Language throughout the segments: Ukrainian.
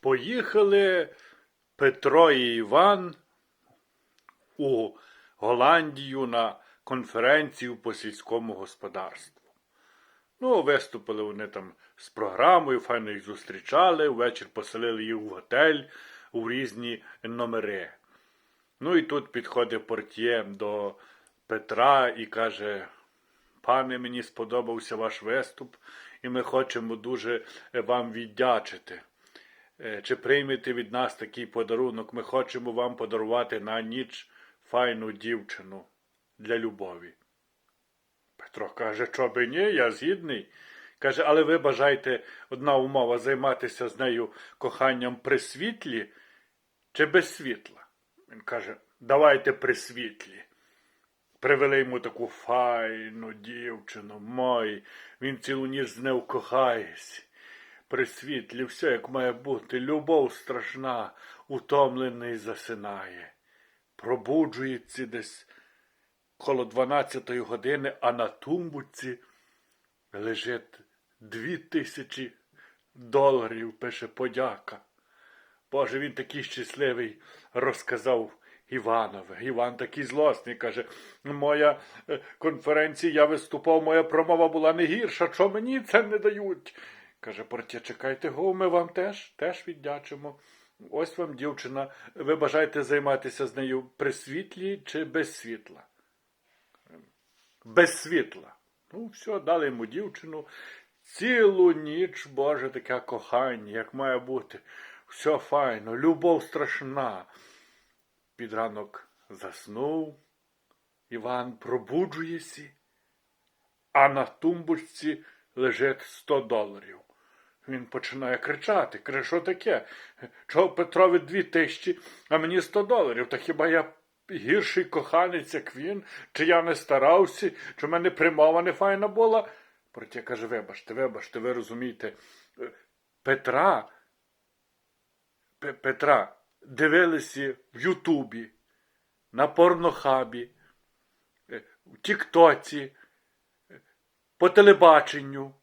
Поїхали Петро і Іван у Голландію на конференцію по сільському господарству. Ну, виступили вони там з програмою, файно їх зустрічали, ввечір поселили їх в готель у різні номери. Ну і тут підходить портьє до Петра і каже: Пане, мені сподобався ваш виступ, і ми хочемо дуже вам віддячити. Е, Чи приймете від нас такий подарунок? Ми хочемо вам подарувати на ніч файну дівчину для любові. Петро каже, що би ні, я згідний. Каже, але ви бажаєте одна умова займатися з нею коханням при світлі чи без світла? Він каже, давайте при світлі. Привели йому таку файну дівчину, мой, він цілу ніч з нею кохається. При світлі все як має бути, любов страшна, утомлений засинає. Пробуджується десь коло 12 години, а на тумбуці лежить дві тисячі доларів, пише подяка. Боже, він такий щасливий, розказав Іванове. Іван такий злосний, каже, моя е, конференція, я виступав, моя промова була не гірша, що мені це не дають. Каже, портє, чекайте го, ми вам теж, теж віддячимо. Ось вам дівчина, ви бажаєте займатися з нею при світлі чи без світла? Без світла. Ну, все, дали йому дівчину. Цілу ніч, Боже, таке кохання, як має бути. Все файно, любов страшна. Під ранок заснув. Іван пробуджується, а на тумбочці лежить 100 доларів. Він починає кричати. Каже, що таке? Чого Петрові дві тисячі, а мені 100 доларів? Та хіба я гірший коханець, як він? Чи я не старався, чи в мене примова не файна була? Проте каже, вибачте, вибачте, ви розумієте, Петра, Пе- Петра дивилися в Ютубі, на порнохабі, е, в Тіктоці, по телебаченню.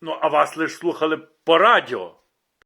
Ну, а вас лише слухали по радіо.